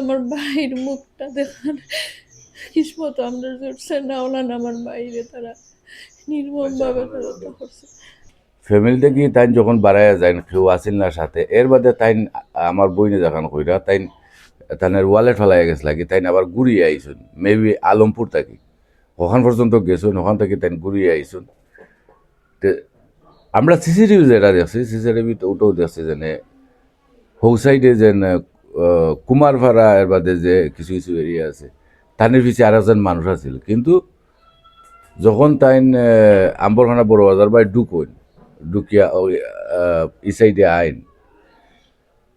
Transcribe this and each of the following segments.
আমার ভাইয়ের মুখটা দেখান কিসমত আমরা জুটছে না ওলান আমার বাইরে তারা নির্মম ভাবে তারা হত্যা করছে। ফ্যামিলিতে গিয়ে তাই যখন বাড়াইয়া যায় কেউ আসিল না সাথে এর বাদে তাই আমার বইনে দেখান কইরা তাই তানের ওয়ালেট ফেলাই গেছে লাগি তাই আবার ঘুরিয়ে আইসুন মেবি আলমপুর থাকি। ওখান পর্যন্ত গেছুন ওখান থেকে তাই ঘুরিয়ে আইসুন। তে আমরা সিসিটিভি যেটা দেখছি সিসিটিভি তো ওটাও দেখছি যেন হৌ সাইডে যেন কুমারভাড়া এর বাদে যে কিছু কিছু এরিয়া আছে তানের পিছিয়ে আর একজন মানুষ আছিল। কিন্তু যখন তাইন আম্বরখানা বড় বাজার বাই ঢুকইন ঢুকিয়া ওই আহ, ই সাইডে আইন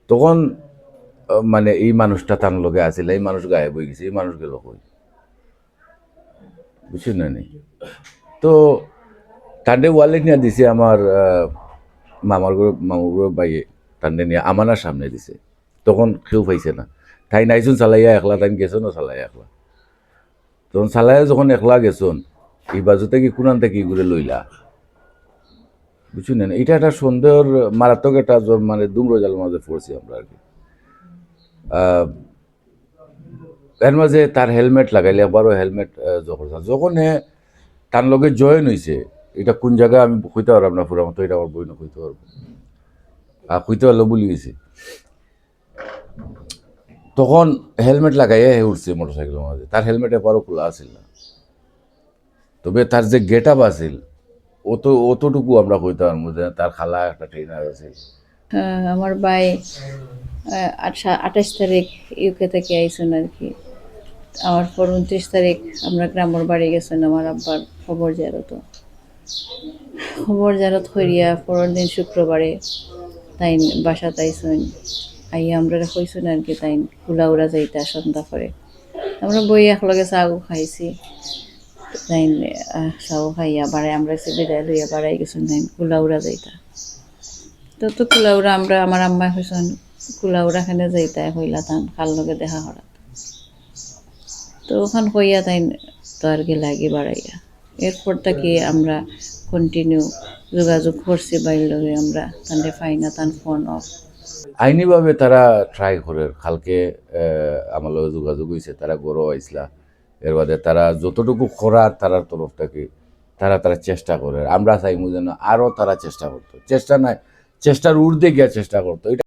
তখন মানে এই মানুষটা তার লগে আছিল এই মানুষ গায়েব হয়ে গেছে এই মানুষ গেল কই বুঝছেন না? তো তান্ডে ওয়ালেট নিয়ে দিছে আমার মামার মামার বাইয়ে তান্ডে নিয়ে আমানার সামনে দিছে। তখন কেউ পাইছে না। তাই নাইছুন চালাইয়া একলা তাই গেছনও চালাইয়া একলা। তখন চালাইয়া যখন একলা গেছন, এই বাজুতে কি কোরআন থেকে ঘুরে লইলা? বুঝছেন না? এটা একটা সন্দেহর মারাত্মক একটা মানে দুমরোজাল মাঝে পড়ছি আমরা আর কি। এর মাঝে তার হেলমেট লাগাইলে আবারও হেলমেট যখন যখন হে তার লগে জয়েন হয়েছে এটা কোন জায়গায় আমি কইতে পারলাম না পুরা এটা আমার বই না কইতে পারব। আর কইতে পারল বলি গেছি তখন হেলমেট লাগাইয়া হে উঠছে মোটরসাইকেলের মাঝে তার হেলমেট এবারও খোলা আছিল না। তবে তার যে গেট আপ আছিল অত অতটুকু আমরা কইতে পারব যে তার খালা একটা ট্রেনার আছে। হ্যাঁ, আমার ভাই আঠাশ তারিখ ইউকে থেকে আইসুন আর কি। আমার পর উনত্রিশ তারিখ আমরা গ্রামের বাড়ি গেছেন আমার আব্বার খবর জারত। খবর জারত করিয়া পরের দিন শুক্রবারে তাই বাসা তাইছেন আইয়া আমরা কইছেন আর কি তাই উলা উড়া যাইতা সন্ধ্যা করে আমরা বই একলগে চাও খাইছি। তাই চাও খাইয়া বাড়াই, আমরা এসে বিদায় লইয়া বাড়াই গেছেন তাই উলা উড়া যাইতা। তো তো কুলাউড়া আমরা, আমার আম্মা হয়েছেন কুলাউড়া খানে যাইতা হইলা তান খাল লগে দেখা করা তো ওখান হইয়া তাই তো আর কি লাগি বাড়াইয়া। এরপর তাকে আমরা কন্টিনিউ যোগাযোগ করছি বাইর লগে, আমরা তানলে ফাইনা তান ফোন অফ আইনিভাবে তারা ট্রাই করে। খালকে আমার লগে যোগাযোগ হয়েছে তারা গরো আইসলা। এর বাদে তারা যতটুকু করার তারার তরফ থেকে তারা তারা চেষ্টা করে। আমরা চাইমু যেন আরও তারা চেষ্টা করতো। চেষ্টা নাই, চেষ্টার ঊর্ধ্বে গিয়া চেষ্টা করতো। এটা